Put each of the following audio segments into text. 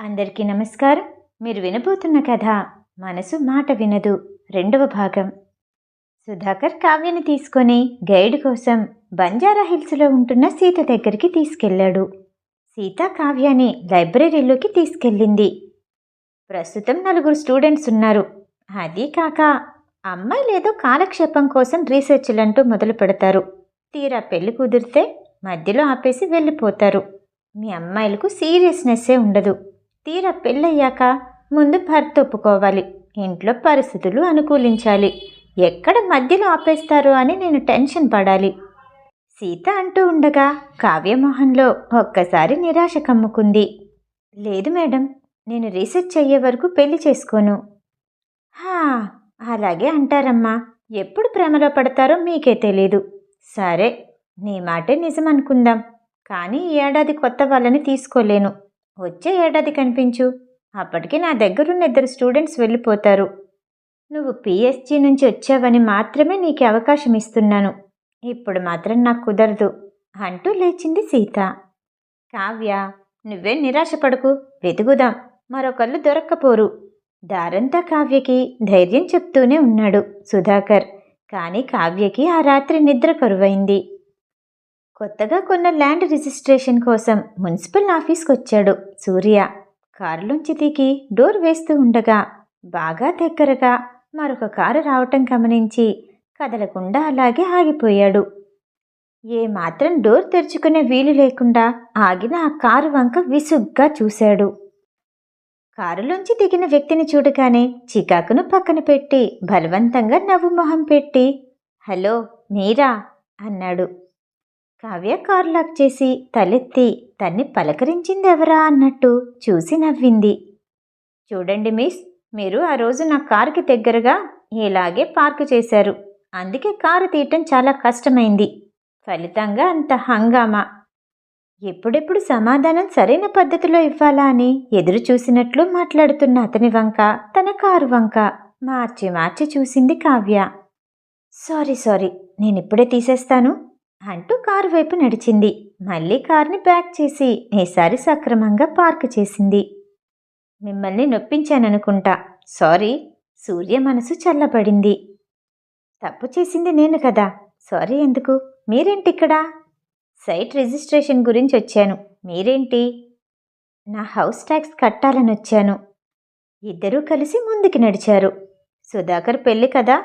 అందరికీ నమస్కారం. మీరు వినబోతున్న కథ మనసు మాట వినదు. రెండవ భాగం. సుధాకర్ కావ్యని తీసుకొని గైడ్ కోసం బంజారా హిల్స్లో ఉంటున్న సీత దగ్గరికి తీసుకెళ్ళాడు. సీత కావ్యాని లైబ్రరీలోకి తీసుకెళ్ళింది. ప్రస్తుతం నలుగురు స్టూడెంట్స్ ఉన్నారు. అది కాక అమ్మాయిలేదో కాలక్షేపం కోసం రీసెర్చ్లంటూ మొదలు పెడతారు. తీరా పెళ్ళి కుదిరితే మధ్యలో ఆపేసి వెళ్ళిపోతారు. మీ అమ్మాయిలకు సీరియస్నెస్సే ఉండదు. తీరా పెళ్ళయ్యాక ముందు భర్త ఒప్పుకోవాలి ఇంట్లో పరిస్థితులు అనుకూలించాలి. ఎక్కడ మధ్యలో ఆపేస్తారో అని నేను టెన్షన్ పడాలి. సీత అంటూ ఉండగా కావ్యమోహన్లో ఒక్కసారి నిరాశ కమ్ముకుంది. లేదు మేడం నేను రీసెర్చ్ అయ్యే వరకు పెళ్ళి చేసుకోను. హా అలాగే అంటారమ్మా. ఎప్పుడు ప్రేమలో పడతారో మీకే తెలీదు. సరే నీ మాటే నిజం అనుకుందాం కానీ ఈ ఏడాది కొత్త వాళ్ళని తీసుకోలేను. వచ్చే ఏడాది కనిపించు. అప్పటికి నా దగ్గరున్న ఇద్దరు స్టూడెంట్స్ వెళ్ళిపోతారు. నువ్వు పిఎస్జీ నుంచి వచ్చావని మాత్రమే నీకు అవకాశం ఇస్తున్నాను. ఇప్పుడు మాత్రం నాకు కుదరదు. అంటూ లేచింది సీత. కావ్య నువ్వే నిరాశపడకు. వెతుకుదాం. మరొకళ్ళు దొరక్కపోరు. దారంతా కావ్యకి ధైర్యం చెప్తూనే ఉన్నాడు సుధాకర్. కానీ కావ్యకి ఆ రాత్రి నిద్ర కరువైంది. కొత్తగా కొన్న ల్యాండ్ రిజిస్ట్రేషన్ కోసం మున్సిపల్ ఆఫీస్కి వచ్చాడు సూర్య. కారులోంచి దిగి డోర్ వేస్తూ ఉండగా బాగా దగ్గరగా మరొక కారు రావటం గమనించి కదలకుండా అలాగే ఆగిపోయాడు. ఏ మాత్రం డోర్ తెరుచుకునే వీలు లేకుండా ఆగిన ఆ కారు వంక విసుగ్గా చూశాడు. కారులోంచి దిగిన వ్యక్తిని చూడగానే చికాకును పక్కన పెట్టి బలవంతంగా నవ్వు మొహం పెట్టి హలో మీరా? అన్నాడు. కావ్య కారు లాక్ చేసి తలెత్తి తన్ని పలకరించింది ఎవరా అన్నట్టు చూసి నవ్వింది. చూడండి మిస్ మీరు ఆ రోజు నా కారుకి దగ్గరగా ఇలాగే పార్క్ చేశారు. అందుకే కారు తీయటం చాలా కష్టమైంది. ఫలితంగా అంత హంగామా? ఎప్పుడెప్పుడు సమాధానం సరైన పద్ధతిలో ఇవ్వాలా అని ఎదురు చూసినట్లు మాట్లాడుతున్న అతని వంక తన కారు వంక మార్చి మార్చి చూసింది కావ్య. సారీ సారీ నేను ఇప్పుడే తీసేస్తాను. అంటూ కారు వైపు నడిచింది. మళ్ళీ కార్ని బ్యాక్ చేసి ఈసారి సక్రమంగా పార్క్ చేసింది. మిమ్మల్ని నొప్పించాననుకుంటా. సారీ సూర్య మనసు చల్లబడింది. తప్పు చేసింది నేను కదా. సారీ ఎందుకు? మీరేంటిక్కడా? సైట్ రిజిస్ట్రేషన్ గురించి వచ్చాను. మీరేంటి? నా హౌస్ ట్యాక్స్ కట్టాలని వచ్చాను. ఇద్దరూ కలిసి ముందుకు నడిచారు. సుధాకర్ పెళ్ళి కదా?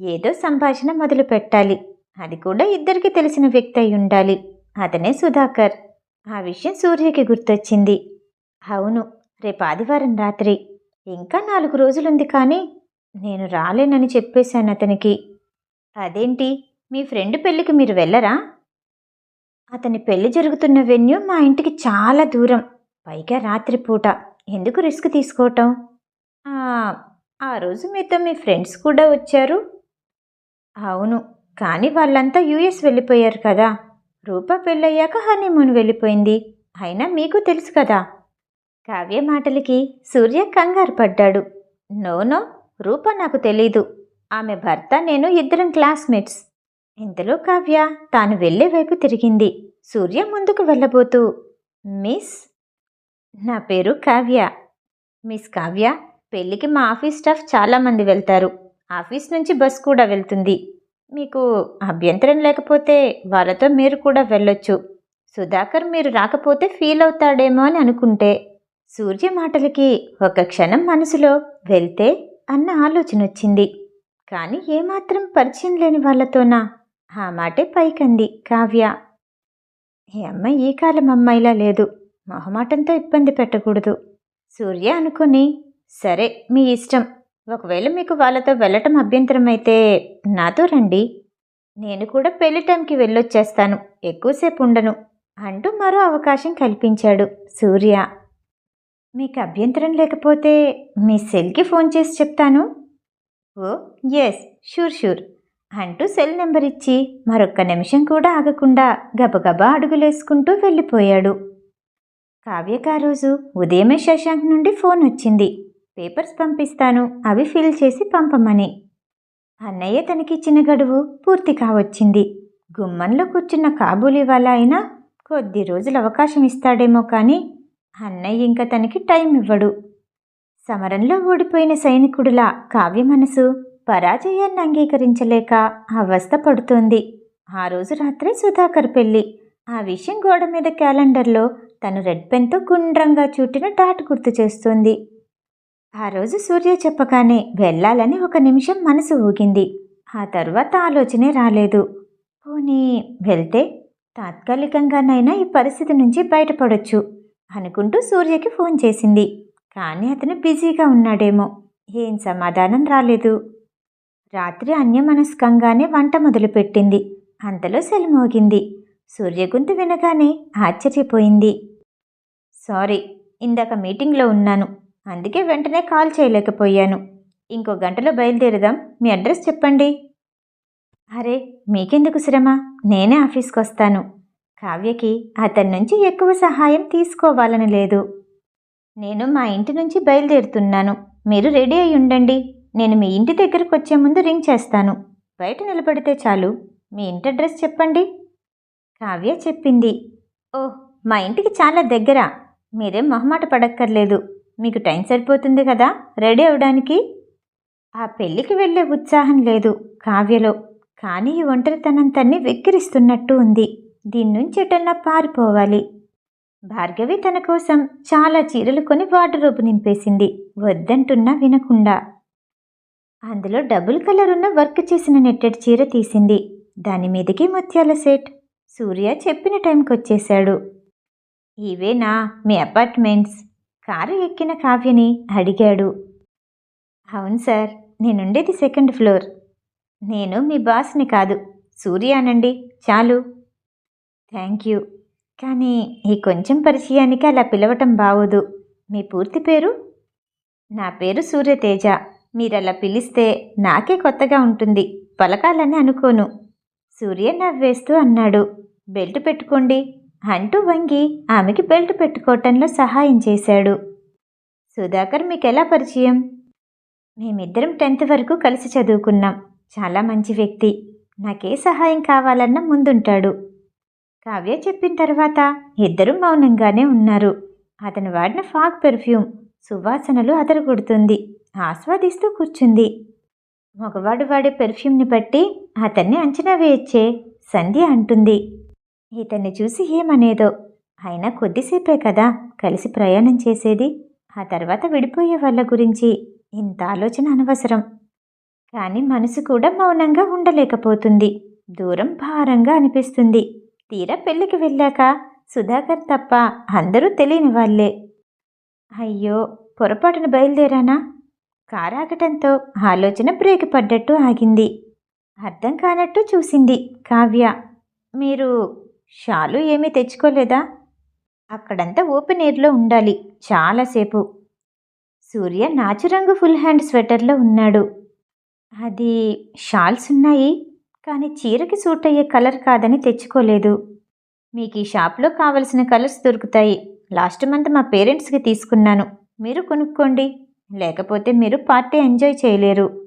ఏదో సంభాషణ మొదలు పెట్టాలి అది కూడా ఇద్దరికి తెలిసిన వ్యక్తి అయి ఉండాలి. అతనే సుధాకర్. ఆ విషయం సూర్యకి గుర్తొచ్చింది. అవును రేపు ఆదివారం రాత్రి. ఇంకా నాలుగు రోజులుంది కానీ నేను రాలేనని చెప్పేశాను అతనికి. అదేంటి? మీ ఫ్రెండ్ పెళ్ళికి మీరు వెళ్ళరా? అతని పెళ్ళి జరుగుతున్న వెన్యూ మా ఇంటికి చాలా దూరం. పైగా రాత్రిపూట. ఎందుకు రిస్క్ తీసుకోవటం? "ఆ, ఆ రోజు మీతో మీ ఫ్రెండ్స్ కూడా వచ్చారు. అవును కానీ వాళ్ళంతా యుఎస్ వెళ్ళిపోయారు కదా. రూప పెళ్ళయ్యాక హనీమూన్ వెళ్ళిపోయింది. అయినా మీకు తెలుసు కదా. కావ్య మాటలకి సూర్య కంగారు పడ్డాడు. నోనో రూప నాకు తెలీదు. ఆమె భర్త నేను ఇద్దరం క్లాస్మేట్స్. ఇంతలో కావ్య తాను వెళ్ళే వైపు తిరిగింది. సూర్య ముందుకు వెళ్ళబోతూ మిస్ నా పేరు కావ్య. మిస్ కావ్య పెళ్ళికి మా ఆఫీస్ స్టాఫ్ చాలామంది వెళ్తారు. ఆఫీస్ నుంచి బస్ కూడా వెళ్తుంది. మీకు అభ్యంతరం లేకపోతే వాళ్ళతో మీరు కూడా వెళ్ళొచ్చు. సుధాకర్ మీరు రాకపోతే ఫీల్ అవుతాడేమో అని అనుకుంటే సూర్య మాటలకి ఒక క్షణం మనసులో వెళ్తే అన్న ఆలోచన వచ్చింది. కానీ ఏమాత్రం పరిచయం లేని వాళ్ళతోనా? ఆ మాటే పైకంది కావ్య. ఈ అమ్మాయి ఈ కాలం అమ్మాయిలా లేదు. మొహమాటంతో ఇబ్బంది పెట్టకూడదు. సూర్య అనుకుని సరే మీ ఇష్టం. ఒకవేళ మీకు వాళ్ళతో వెళ్ళటం అభ్యంతరం అయితే నాతో రండి. నేను కూడా పెళ్ళి టైంకి వెళ్ళొచ్చేస్తాను. ఎక్కువసేపు ఉండను అంటూ మరో అవకాశం కల్పించాడు సూర్య. మీకు అభ్యంతరం లేకపోతే మీ సెల్కి ఫోన్ చేసి చెప్తాను. ఓ ఎస్ షూర్ షూర్ అంటూ సెల్ నెంబర్ ఇచ్చి మరొక్క నిమిషం కూడా ఆగకుండా గబగబా అడుగులేసుకుంటూ వెళ్ళిపోయాడు. కావ్యక రోజు ఉదయమే శశాంక్ నుండి ఫోన్ వచ్చింది. పేపర్స్ పంపిస్తాను. అవి ఫిల్ చేసి పంపమని. అన్నయ్య తనకిచ్చిన గడువు పూర్తి కావచ్చింది. గుమ్మంలో కూర్చున్న కాబూలి వాళ్ళ అయినా కొద్ది రోజులు అవకాశం ఇస్తాడేమో కానీ అన్నయ్య ఇంకా తనకి టైం ఇవ్వడు. సమరంలో ఓడిపోయిన సైనికుడిలా కావ్య మనసు పరాజయాన్ని అంగీకరించలేక అవస్థ పడుతోంది. ఆ రోజు రాత్రి సుధాకర్ పెళ్ళి. ఆ విషయం గోడ మీద క్యాలెండర్లో తను రెడ్ పెన్తో గుండ్రంగా చుట్టిన డాట్ గుర్తు చేస్తుంది. ఆ రోజు సూర్య చెప్పగానే వెళ్ళాలని ఒక నిమిషం మనసు ఊగింది. ఆ తర్వాత ఆలోచనే రాలేదు. పోనీ వెళ్తే తాత్కాలికంగానైనా ఈ పరిస్థితి నుంచి బయటపడొచ్చు అనుకుంటూ సూర్యకి ఫోన్ చేసింది. కానీ అతను బిజీగా ఉన్నాడేమో. ఏం సమాధానం రాలేదు. రాత్రి అన్యమనస్కంగానే వంట మొదలుపెట్టింది. అంతలో సెలమోగింది సూర్యగుంతు వినగానే ఆశ్చర్యపోయింది. సారీ ఇందాక మీటింగ్లో ఉన్నాను. అందుకే వెంటనే కాల్ చేయలేకపోయాను. ఇంకో గంటలో బయలుదేరదాం. మీ అడ్రస్ చెప్పండి. అరే మీకెందుకు శ్రమ? నేనే ఆఫీస్కి వస్తాను కావ్యకి అతని నుంచి ఎక్కువ సహాయం తీసుకోవాలని లేదు. నేను మా ఇంటి నుంచి బయలుదేరుతున్నాను. మీరు రెడీ అయి ఉండండి. నేను మీ ఇంటి దగ్గరకు వచ్చే ముందు రింగ్ చేస్తాను. బయట నిలబడితే చాలు. మీ ఇంటి అడ్రస్ చెప్పండి. కావ్య చెప్పింది. ఓహ్ మా ఇంటికి చాలా దగ్గర. మీరేం మొహమాట పడక్కర్లేదు. మీకు టైం సరిపోతుంది కదా? రెడీ అవడానికి? ఆ పెళ్ళికి వెళ్ళే ఉత్సాహం లేదు కావ్యలో. కానీ ఈ ఒంటరితనం తన్ని వెక్కిరిస్తున్నట్టు ఉంది. దీని నుంచి ఎటన్నా పారిపోవాలి. భార్గవి తన కోసం చాలా చీరలు కొని వార్డురోబు నింపేసింది. వద్దంటున్నా వినకుండా. అందులో డబుల్ కలర్ ఉన్న వర్క్ చేసిన నెట్టెడ్ చీర తీసింది. దాని మీదకి ముత్యాల సెట్. సూర్య చెప్పిన టైంకి వచ్చేశాడు ఇవేనా మీ అపార్ట్మెంట్స్? కారు ఎక్కిన కావ్యని అడిగాడు. అవును సార్ నేనుండేది సెకండ్ ఫ్లోర్. నేను మీ బాస్ని కాదు సూర్యానండి చాలు. Thank you. కానీ ఈ కొంచెం పరిచయానికి అలా పిలవటం బాగోదు మీ పూర్తి పేరు? నా పేరు సూర్యతేజ. మీరు అలా పిలిస్తే నాకే కొత్తగా ఉంటుంది. పలకాలని అనుకోను. సూర్య నవ్వేస్తూ అన్నాడు. బెల్ట్ పెట్టుకోండి. అంటూ వంగి ఆమెకి బెల్ట్ పెట్టుకోవటంలో సహాయం చేశాడు. సుధాకర్ మీకు ఎలా పరిచయం? మేమిద్దరం టెన్త్ వరకు కలిసి చదువుకున్నాం. చాలా మంచి వ్యక్తి. నాకే సహాయం కావాలన్నా ముందుంటాడు. కావ్య చెప్పిన తర్వాత ఇద్దరూ మౌనంగానే ఉన్నారు. అతను వాడిన ఫాగ్ పెర్ఫ్యూమ్ సువాసనలు అదరగొడుతుంది. ఆస్వాదిస్తూ కూర్చుంది. మగవాడు వాడే పెర్ఫ్యూమ్ని బట్టి అతన్ని అంచనా వేయచ్చే సంధ్య అంటుంది. ఇతన్ని చూసి ఏమనేదో. అయినా కొద్దిసేపే కదా కలిసి ప్రయాణం చేసేది. ఆ తర్వాత విడిపోయే వాళ్ళ గురించి ఇంత ఆలోచన అనవసరం. కానీ మనసు కూడా మౌనంగా ఉండలేకపోతుంది. దూరం భారంగా అనిపిస్తుంది. తీరా పెళ్ళికి వెళ్ళాక సుధాకర్ తప్ప అందరూ తెలియని వాళ్ళే. అయ్యో పొరపాటున బయలుదేరానా? కారు ఆగటంతో ఆలోచన బ్రేక్ పడ్డట్టు ఆగింది. అర్థం కానట్టు చూసింది కావ్య. మీరు షాలు ఏమీ తెచ్చుకోలేదా? అక్కడంతా ఓపెన్ ఎయిర్లో ఉండాలి చాలాసేపు సూర్య నాచురంగు ఫుల్ హ్యాండ్ స్వెటర్లో ఉన్నాడు. అది షాల్స్ ఉన్నాయి కానీ చీరకి సూట్ అయ్యే కలర్ కాదని తెచ్చుకోలేదు. మీకు ఈ షాప్లో కావలసిన కలర్స్ దొరుకుతాయి. లాస్ట్ మంత్ మా పేరెంట్స్కి తీసుకున్నాను. మీరు కొనుక్కోండి. లేకపోతే మీరు పార్టీ ఎంజాయ్ చేయలేరు.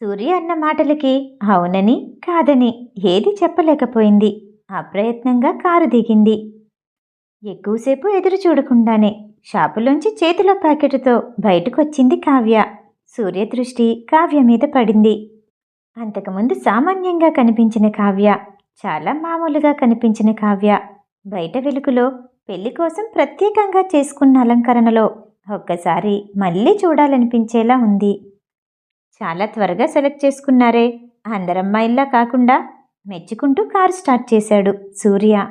సూర్య అన్న మాటలకి అవునని కాదని ఏది చెప్పలేకపోయింది. అప్రయత్నంగా కారు దిగింది. ఎక్కువసేపు ఎదురు చూడకుండానే షాపులోంచి చేతిలో ప్యాకెట్తో బయటకొచ్చింది కావ్య. సూర్య దృష్టి కావ్య మీద పడింది. అంతకుముందు సామాన్యంగా కనిపించిన కావ్య చాలా మామూలుగా కనిపించిన కావ్య. బయట వెలుగులో పెళ్ళి కోసం ప్రత్యేకంగా చేసుకున్న అలంకరణలో ఒక్కసారి మళ్ళీ చూడాలనిపించేలా ఉంది. చాలా త్వరగా సెలెక్ట్ చేసుకున్నారే. అందరమ్మాయిల్లా కాకుండా మెచ్చుకుంటూ కారు స్టార్ట్ చేశాడు సూర్య.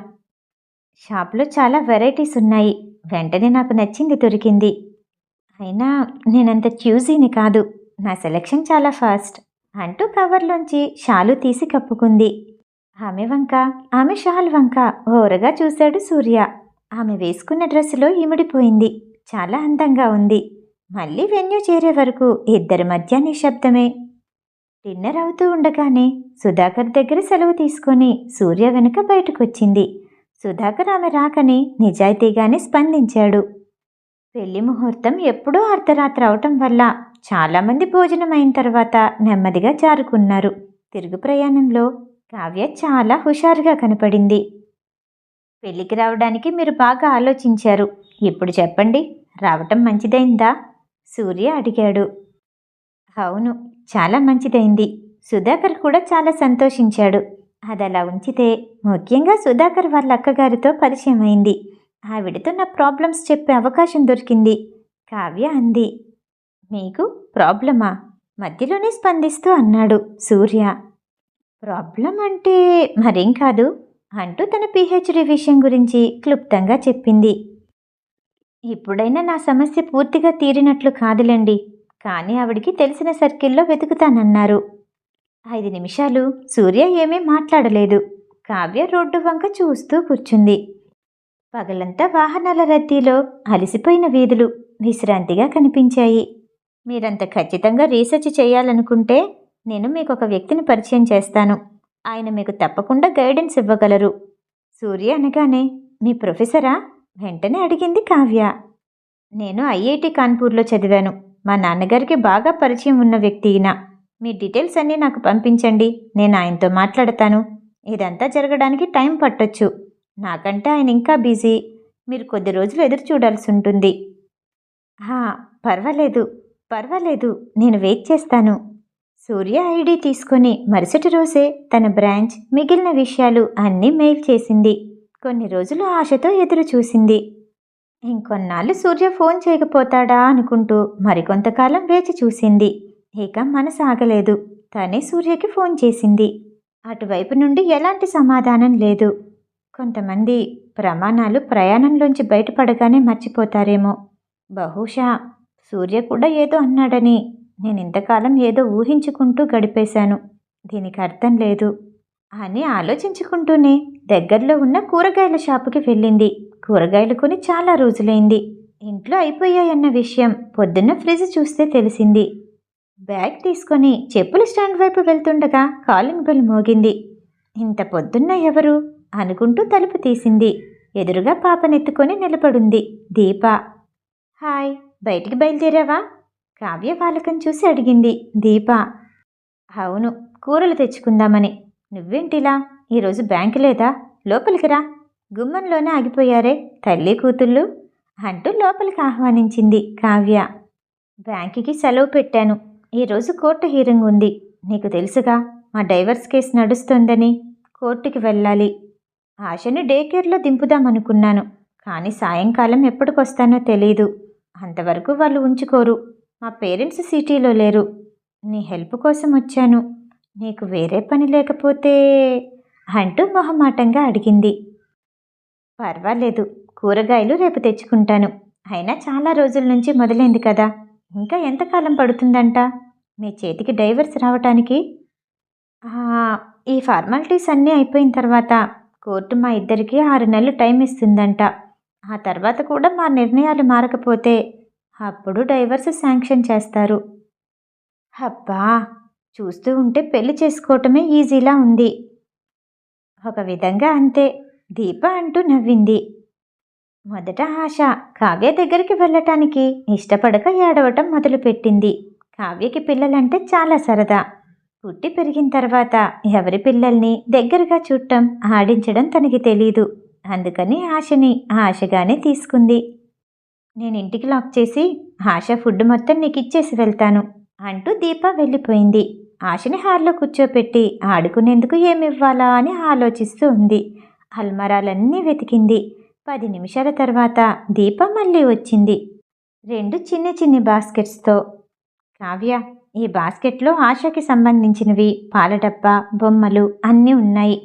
షాప్లో చాలా వెరైటీస్ ఉన్నాయి. వెంటనే నాకు నచ్చింది దొరికింది. అయినా నేనంత చూసీని కాదు. నా సెలెక్షన్ చాలా ఫాస్ట్ అంటూ కవర్లోంచి షాలు తీసి కప్పుకుంది. ఆమె వంక ఆమె షాల్ వంక ఓరగా చూశాడు సూర్య. ఆమె వేసుకున్న డ్రెస్సులో ఇమిడిపోయింది. చాలా అందంగా ఉంది. మళ్ళీ వెన్యూ చేరే వరకు ఇద్దరి మధ్య నిశ్శబ్దమే. డిన్నర్ అవుతూ ఉండగానే సుధాకర్ దగ్గర సెలవు తీసుకొని సూర్య వెనుక బయటకొచ్చింది. సుధాకర్ ఆమె రాకని నిజాయితీగానే స్పందించాడు. పెళ్ళి ముహూర్తం ఎప్పుడూ అర్ధరాత్రి అవటం వల్ల చాలామంది భోజనం అయిన తర్వాత నెమ్మదిగా జారుకున్నారు. తిరుగు ప్రయాణంలో కావ్య చాలా హుషారుగా కనపడింది. పెళ్ళికి రావడానికి మీరు బాగా ఆలోచించారు. ఇప్పుడు చెప్పండి రావటం మంచిదైందా? సూర్య అడిగాడు. అవును చాలా మంచిదైంది. సుధాకర్ కూడా చాలా సంతోషించాడు. అది అలా ఉంచితే ముఖ్యంగా సుధాకర్ వాళ్ళ అక్కగారితో పరిచయం అయింది ఆవిడతో నా ప్రాబ్లమ్స్ చెప్పే అవకాశం దొరికింది. కావ్య అంది మీకు ప్రాబ్లమా? మధ్యలోనే స్పందిస్తూ అన్నాడు సూర్య. ప్రాబ్లం అంటే మరేం కాదు అంటూ తన పిహెచ్డి విషయం గురించి క్లుప్తంగా చెప్పింది. ఇప్పుడైనా నా సమస్య పూర్తిగా తీరినట్లు కాదులేండి. కానీ ఆవిడికి తెలిసిన సర్కిల్లో వెతుకుతానన్నారు. ఐదు నిమిషాలు. సూర్య ఏమీ మాట్లాడలేదు. కావ్య రోడ్డు వంక చూస్తూ కూర్చుంది. పగలంతా వాహనాల రద్దీలో అలసిపోయిన వీధులు విశ్రాంతిగా కనిపించాయి. మీరంత ఖచ్చితంగా రీసెర్చ్ చేయాలనుకుంటే నేను మీకు ఒక వ్యక్తిని పరిచయం చేస్తాను. ఆయన మీకు తప్పకుండా గైడెన్స్ ఇవ్వగలరు. సూర్య అనగానే మీ ప్రొఫెసరా? వెంటనే అడిగింది కావ్య. నేను ఐఐటి కాన్పూర్లో చదివాను. మా నాన్నగారికి బాగా పరిచయం ఉన్న వ్యక్తి ఈయన. మీ డీటెయిల్స్ అన్నీ నాకు పంపించండి. నేను ఆయనతో మాట్లాడతాను. ఇదంతా జరగడానికి టైం పట్టొచ్చు. నాకంటే ఆయన ఇంకా బిజీ. మీరు కొద్ది రోజులు ఎదురు చూడాల్సి ఉంటుంది. హా, పర్వాలేదు. పర్వాలేదు. నేను వెయిట్ చేస్తాను. సూర్య ఐడి తీసుకొని మరుసటి రోజే తన బ్రాంచ్ మిగిలిన విషయాలు అన్నీ మెయిల్ చేసింది. కొన్ని రోజులు ఆశతో ఎదురు చూసింది. ఇంకొన్నాళ్ళు సూర్య ఫోన్ చేయకపోతాడా అనుకుంటూ మరికొంతకాలం వేచి చూసింది. ఇక మనసు ఆగలేదు. తనే సూర్యకి ఫోన్ చేసింది. అటువైపు నుండి ఎలాంటి సమాధానం లేదు. కొంతమంది ప్రమాణాలు ప్రయాణంలోంచి బయటపడగానే మర్చిపోతారేమో. బహుశా సూర్య కూడా ఏదో అన్నాడని నేను ఇంతకాలం ఏదో ఊహించుకుంటూ గడిపేశాను. దీనికి అర్థం లేదు. అని ఆలోచించుకుంటూనే దగ్గరలో ఉన్న కూరగాయల షాపుకి వెళ్ళింది. కూరగాయలు కొని చాలా రోజులైంది. ఇంట్లో అయిపోయాయన్న విషయం పొద్దున్న ఫ్రిడ్జ్ చూస్తే తెలిసింది. బ్యాగ్ తీసుకొని చెప్పుల స్టాండ్ వైపు వెళ్తుండగా కాలింగ్ బెల్ మోగింది. ఇంత పొద్దున్న ఎవరు? అనుకుంటూ తలుపు తీసింది. ఎదురుగా పాపనెత్తుకొని నిలబడుంది దీప. హాయ్ బయటికి బయలుదేరావా? కావ్య వాలకం చూసి అడిగింది దీప. అవును కూరలు తెచ్చుకుందామని. నువ్వేంటిలా? ఈరోజు బ్యాంకు లేదా? లోపలికి రా. గుమ్మంలోనే ఆగిపోయారే తల్లి కూతుళ్ళు అంటూ లోపలికి ఆహ్వానించింది కావ్య. బ్యాంకుకి సెలవు పెట్టాను. ఈరోజు కోర్టు హీరింగ్ ఉంది. నీకు తెలుసుగా మా డైవర్స్ కేసు నడుస్తోందని కోర్టుకి వెళ్ళాలి. ఆశను డే కేర్లో దింపుదామనుకున్నాను కానీ సాయంకాలం ఎప్పటికొస్తానో తెలీదు. అంతవరకు వాళ్ళు ఉంచుకోరు. మా పేరెంట్స్ సిటీలో లేరు. నీ హెల్ప్ కోసం వచ్చాను. నీకు వేరే పని లేకపోతే అంటూ మొహమాటంగా అడిగింది. పర్వాలేదు. కూరగాయలు రేపు తెచ్చుకుంటాను. అయినా చాలా రోజుల నుంచి మొదలైంది కదా. ఇంకా ఎంతకాలం పడుతుందంట? మీ చేతికి డైవర్స్ రావటానికి? ఈ ఫార్మాలిటీస్ అన్నీ అయిపోయిన తర్వాత కోర్టు మా ఇద్దరికి ఆరు నెలలు టైం ఇస్తుందంట. ఆ తర్వాత కూడా మా నిర్ణయాలు మారకపోతే అప్పుడు డైవర్స్ శాంక్షన్ చేస్తారు. అబ్బా! చూస్తూ ఉంటే పెళ్ళి చేసుకోవటమే ఈజీలా ఉంది. ఒక విధంగా అంతే. దీప అంటూ నవ్వింది. మొదట ఆశ కావ్య దగ్గరికి వెళ్ళటానికి ఇష్టపడక ఏడవటం మొదలుపెట్టింది. కావ్యకి పిల్లలంటే చాలా సరదా. పుట్టి పెరిగిన తర్వాత ఎవరి పిల్లల్ని దగ్గరగా చూడటం ఆడించడం తనకి తెలీదు. అందుకని ఆశని ఆశగానే తీసుకుంది. నేను ఇంటికి లాక్ చేసి ఆశ ఫుడ్ మొత్తం నీకు ఇచ్చేసి వెళ్తాను అంటూ దీప వెళ్ళిపోయింది. ఆశని హాల్లో కూర్చోపెట్టి ఆడుకునేందుకు ఏమివ్వాలా అని ఆలోచిస్తూ ఉంది. అల్మరాలన్నీ వెతికింది. పది నిమిషాల తర్వాత దీప మళ్ళీ వచ్చింది. రెండు చిన్న చిన్ని బాస్కెట్స్తో. కావ్య ఈ బాస్కెట్లో ఆశకి సంబంధించినవి పాల డబ్బా బొమ్మలు అన్నీ ఉన్నాయి.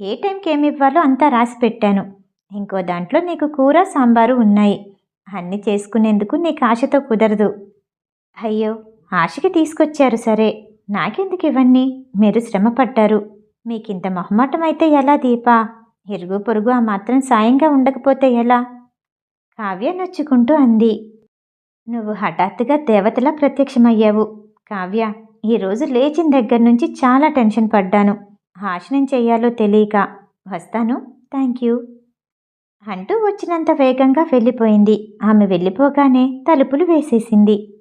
ఏ టైంకి ఏమి ఇవ్వాలో అంతా రాసి పెట్టాను. ఇంకో దాంట్లో నీకు కూర సాంబారు ఉన్నాయి. అన్నీ చేసుకునేందుకు నీకు ఆశతో కుదరదు. అయ్యో ఆశకి తీసుకొచ్చారు సరే. నాకెందుకు ఇవన్నీ? మీరు శ్రమ పడ్డారు మీకింత మొహమాటం అయితే ఎలా దీపా? ఇరుగు పొరుగు ఆ మాత్రం సాయంగా ఉండకపోతే ఎలా? కావ్య నొచ్చుకుంటూ అంది. నువ్వు హఠాత్తుగా దేవతలా ప్రత్యక్షమయ్యావు. కావ్య ఈరోజు లేచిన దగ్గర నుంచి చాలా టెన్షన్ పడ్డాను. ఆశనం చెయ్యాలో తెలియక. వస్తాను. Thank you. అంటూ వచ్చినంత వేగంగా వెళ్ళిపోయింది. ఆమె వెళ్ళిపోగానే తలుపులు వేసేసింది.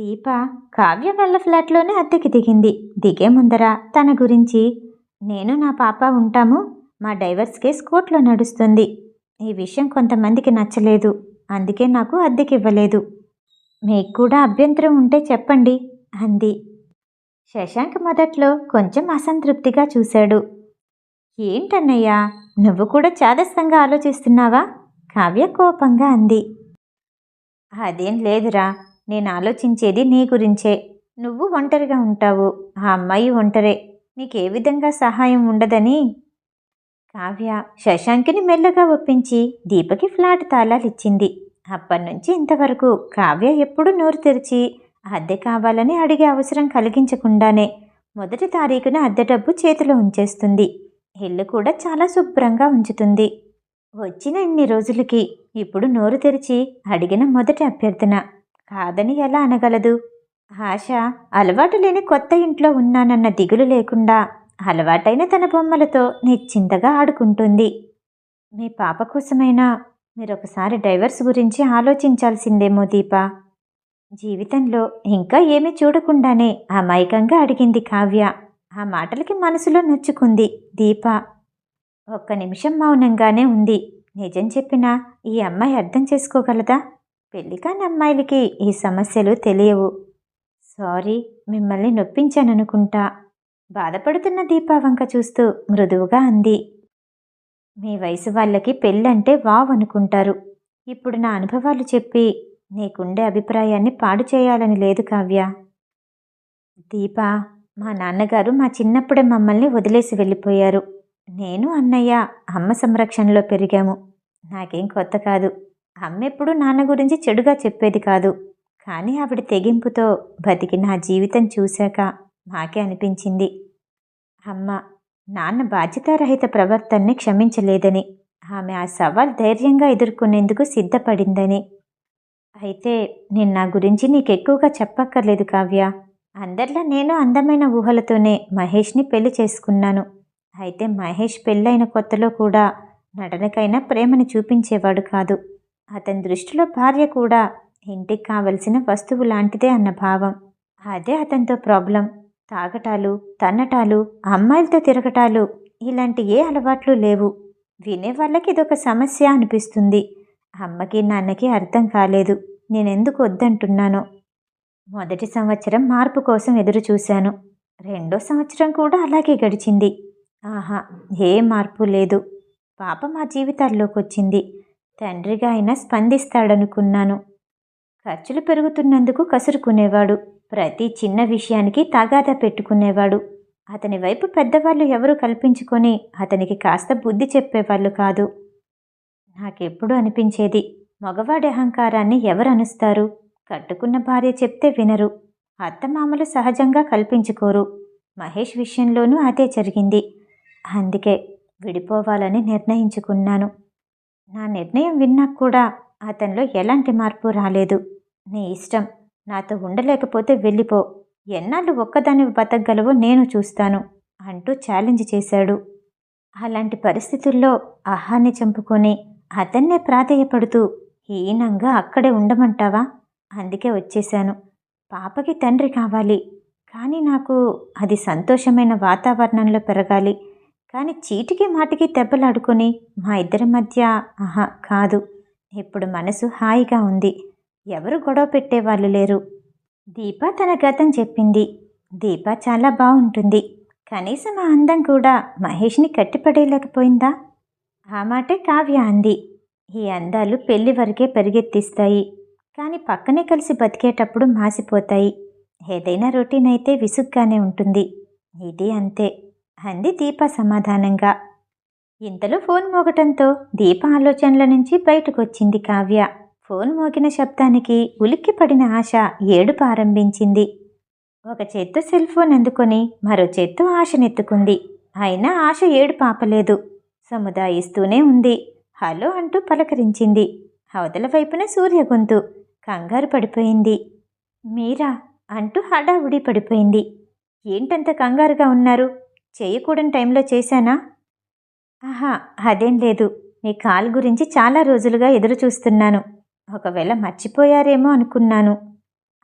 దీప కావ్య వాళ్ళ ఫ్లాట్లోనే అద్దెకి దిగింది. దిగే ముందర తన గురించి నేను నా పాప ఉంటాము. మా డైవర్స్ కేస్ కోర్టులో నడుస్తుంది. ఈ విషయం కొంతమందికి నచ్చలేదు. అందుకే నాకు అద్దెకి ఇవ్వలేదు మీకు కూడా అభ్యంతరం ఉంటే చెప్పండి అంది. శశాంక్ మొదట్లో కొంచెం అసంతృప్తిగా చూశాడు. ఏంటన్నయ్యా నువ్వు కూడా చాదస్తంగా ఆలోచిస్తున్నావా? కావ్య కోపంగా అంది. అదేం లేదురా నేను ఆలోచించేది నీ గురించే. నువ్వు ఒంటరిగా ఉంటావు ఆ అమ్మాయి ఒంటరే. నీకే విధంగా సహాయం ఉండదని కావ్య శశాంకిని మెల్లగా ఒప్పించి దీపకి ఫ్లాట్ తాళాలిచ్చింది. అప్పటినుంచి ఇంతవరకు కావ్య ఎప్పుడు నోరు తెరిచి అద్దె కావాలని అడిగే అవసరం కలిగించకుండానే మొదటి తారీఖున అద్దె డబ్బు చేతిలో ఉంచేస్తుంది. ఇల్లు కూడా చాలా శుభ్రంగా ఉంచుతుంది. వచ్చిన ఇన్ని రోజులకి ఇప్పుడు నోరు తెరిచి అడిగిన మొదటి అభ్యర్థన కాదని ఎలా అనగలదు? ఆశ అలవాటు లేని కొత్త ఇంట్లో ఉన్నానన్న దిగులు లేకుండా అలవాటైన తన బొమ్మలతో నిశ్చింతగా ఆడుకుంటుంది. మీ పాప కోసమైనా మీరొకసారి డైవర్స్ గురించి ఆలోచించాల్సిందేమో దీప. జీవితంలో ఇంకా ఏమీ చూడకుండానే అమాయకంగా అడిగింది కావ్య. ఆ మాటలకి మనసులో నొచ్చుకుంది దీప. ఒక్క నిమిషం మౌనంగానే ఉంది. నిజం చెప్పినా ఈ అమ్మాయి అర్థం చేసుకోగలదా? పెళ్ళి కాని అమ్మాయిలకి ఈ సమస్యలు తెలియవు. సారీ మిమ్మల్ని నొప్పించాననుకుంటా. బాధపడుతున్న దీపావంక చూస్తూ మృదువుగా అంది. మీ వయసు వాళ్ళకి పెళ్ళంటే వావ్ అనుకుంటారు. ఇప్పుడు నా అనుభవాలు చెప్పి నీకుండే అభిప్రాయాన్ని పాడు చేయాలని లేదు కావ్య. దీప మా నాన్నగారు మా చిన్నప్పుడే మమ్మల్ని వదిలేసి వెళ్ళిపోయారు. నేను అన్నయ్య అమ్మ సంరక్షణలో పెరిగాము. నాకేం కొత్త కాదు. అమ్మ ఎప్పుడు నాన్న గురించి చెడుగా చెప్పేది కాదు. కానీ ఆవిడ తెగింపుతో బతికి నా జీవితం చూశాక మాకే అనిపించింది. అమ్మ నాన్న బాధ్యతారహిత ప్రవర్తనని క్షమించలేదని ఆమె ఆ సవాల్ ధైర్యంగా ఎదుర్కొనేందుకు సిద్ధపడిందని. అయితే నేను నా గురించి నీకెక్కువగా చెప్పక్కర్లేదు కావ్య. అందరిలా నేను అందమైన ఊహలతోనే మహేష్ని పెళ్ళి చేసుకున్నాను. అయితే మహేష్ పెళ్ళైన కొత్తలో కూడా నటనకైనా ప్రేమను చూపించేవాడు కాదు. అతని దృష్టిలో భార్య కూడా ఇంటికి కావలసిన వస్తువు లాంటిదే అన్న భావం. అదే అతనితో ప్రాబ్లం. తాగటాలు తన్నటాలు అమ్మాయిలతో తిరగటాలు ఇలాంటి ఏ అలవాట్లు లేవు. వినే వాళ్ళకి ఇదొక సమస్య అనిపిస్తుంది. అమ్మకి నాన్నకి అర్థం కాలేదు. నేనెందుకు వద్దంటున్నానో. మొదటి సంవత్సరం మార్పు కోసం ఎదురు చూశాను. రెండో సంవత్సరం కూడా అలాగే గడిచింది. ఆహా ఏ మార్పు లేదు. పాప మా జీవితాల్లోకి వచ్చింది తండ్రిగా అయినా స్పందిస్తాడనుకున్నాను. ఖర్చులు పెరుగుతున్నందుకు కసురుకునేవాడు. ప్రతి చిన్న విషయానికి తగాదా పెట్టుకునేవాడు. అతని వైపు పెద్దవాళ్ళు ఎవరు కల్పించుకొని అతనికి కాస్త బుద్ధి చెప్పేవాళ్ళు కాదు. నాకెప్పుడు అనిపించేది మగవాడి అహంకారాన్ని ఎవరు అనుస్తారు కట్టుకున్న భార్య చెప్తే వినరు. అత్తమామలు సహజంగా కల్పించుకోరు. మహేష్ విషయంలోనూ అదే జరిగింది. అందుకే విడిపోవాలని నిర్ణయించుకున్నాను. నా నిర్ణయం విన్నా కూడా అతనిలో ఎలాంటి మార్పు రాలేదు. నీ ఇష్టం. నాతో ఉండలేకపోతే వెళ్ళిపో. ఎన్నాళ్ళు ఒక్కదాన్ని బతకగలవో నేను చూస్తాను అంటూ ఛాలెంజ్ చేశాడు. అలాంటి పరిస్థితుల్లో ఆహాన్ని చంపుకొని అతన్నే ప్రాధేయపడుతూ హీనంగా అక్కడే ఉండమంటావా? అందుకే వచ్చేశాను. పాపకి తండ్రి కావాలి. కానీ నాకు అది సంతోషమైన వాతావరణంలో పెరగాలి. కానీ చీటికి మాటికి దెబ్బలాడుకొని మా ఇద్దరి మధ్య ఆహా కాదు. ఇప్పుడు మనసు హాయిగా ఉంది. ఎవరు గొడవ పెట్టేవాళ్ళు లేరు. దీప తన గతం చెప్పింది. దీప చాలా బాగుంటుంది. కనీసం ఆ అందం కూడా మహేష్ని కట్టిపడేయలేకపోయిందా? ఆ మాటే కావ్య అంది. ఈ అందాలు పెళ్ళి వరకే పరిగెత్తిస్తాయి. కానీ పక్కనే కలిసి బతికేటప్పుడు మాసిపోతాయి. ఏదైనా రొటీన్ అయితే విసుగ్గానే ఉంటుంది. ఇది అంతే అంది దీప సమాధానంగా. ఇంతలో ఫోన్ మోగటంతో దీప ఆలోచనల నుంచి బయటకొచ్చింది కావ్య. ఫోన్ మోగిన శబ్దానికి ఉలిక్కిపడిన ఆశ ఏడు ప్రారంభించింది. ఒక చేత్తో సెల్ ఫోన్ అందుకొని మరో చేత్తో ఆశనెత్తుకుంది. అయినా ఆశ ఏడు పాపలేదు. సముదాయిస్తూనే ఉంది. హలో అంటూ పలకరించింది. అవతల వైపున సూర్య గొంతు కంగారు పడిపోయింది. మీరా అంటూ హడావుడి పడిపోయింది. ఏంటంత కంగారుగా ఉన్నారు? చేయకూడని టైంలో చేశానా? ఆహా అదేం లేదు. మీ కాల్ గురించి చాలా రోజులుగా ఎదురు చూస్తున్నాను ఒకవేళ మర్చిపోయారేమో అనుకున్నాను.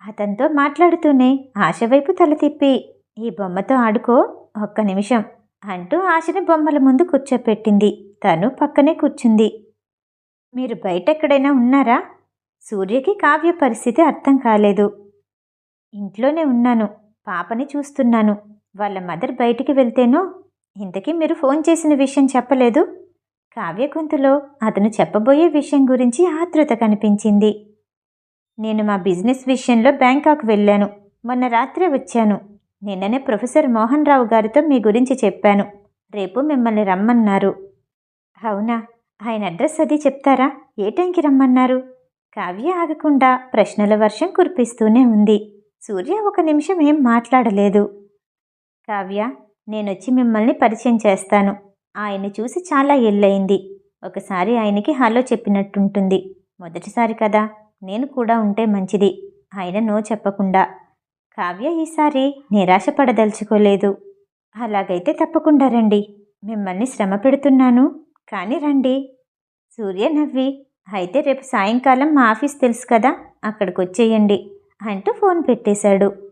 అతనితో మాట్లాడుతూనే ఆశ వైపు తల తిప్పి ఈ బొమ్మతో ఆడుకో ఒక్క నిమిషం అంటూ ఆశని బొమ్మల ముందు కూర్చోపెట్టింది. తను పక్కనే కూర్చుంది. మీరు బయట ఎక్కడైనా ఉన్నారా? సూర్యకి కావ్య పరిస్థితి అర్థం కాలేదు. ఇంట్లోనే ఉన్నాను పాపని చూస్తున్నాను. వాళ్ళ మదర్ బయటికి వెళ్తేనో? ఇంతకీ మీరు ఫోన్ చేసిన విషయం చెప్పలేదు? కావ్య గొంతులో అతను చెప్పబోయే విషయం గురించి ఆతృత కనిపించింది. నేను మా బిజినెస్ విషయంలో బ్యాంకాక్ వెళ్ళాను. మొన్న రాత్రే వచ్చాను. నిన్ననే ప్రొఫెసర్ మోహన్ రావు గారితో మీ గురించి చెప్పాను. రేపు మిమ్మల్ని రమ్మన్నారు. అవునా? ఆయన అడ్రస్ అది చెప్తారా? ఏ టైంకి రమ్మన్నారు? కావ్య ఆగకుండా ప్రశ్నల వర్షం కురిపిస్తూనే ఉంది. సూర్య ఒక నిమిషం ఏం మాట్లాడలేదు. కావ్య నేనొచ్చి మిమ్మల్ని పరిచయం చేస్తాను. ఆయన చూసి చాలా ఎల్లయింది. ఒకసారి ఆయనకి హలో చెప్పినట్టుంటుంది. మొదటిసారి కదా నేను కూడా ఉంటే మంచిది. ఆయన నో చెప్పకుండా. కావ్య ఈసారి నిరాశ పడదలుచుకోలేదు అలాగైతే తప్పకుండా రండి. మిమ్మల్ని శ్రమ పెడుతున్నాను. కానీ రండి. సూర్య నవ్వి అయితే రేపు సాయంకాలం మా ఆఫీస్ తెలుసు కదా అక్కడికి వచ్చేయండి అంటూ ఫోన్ పెట్టేశాడు.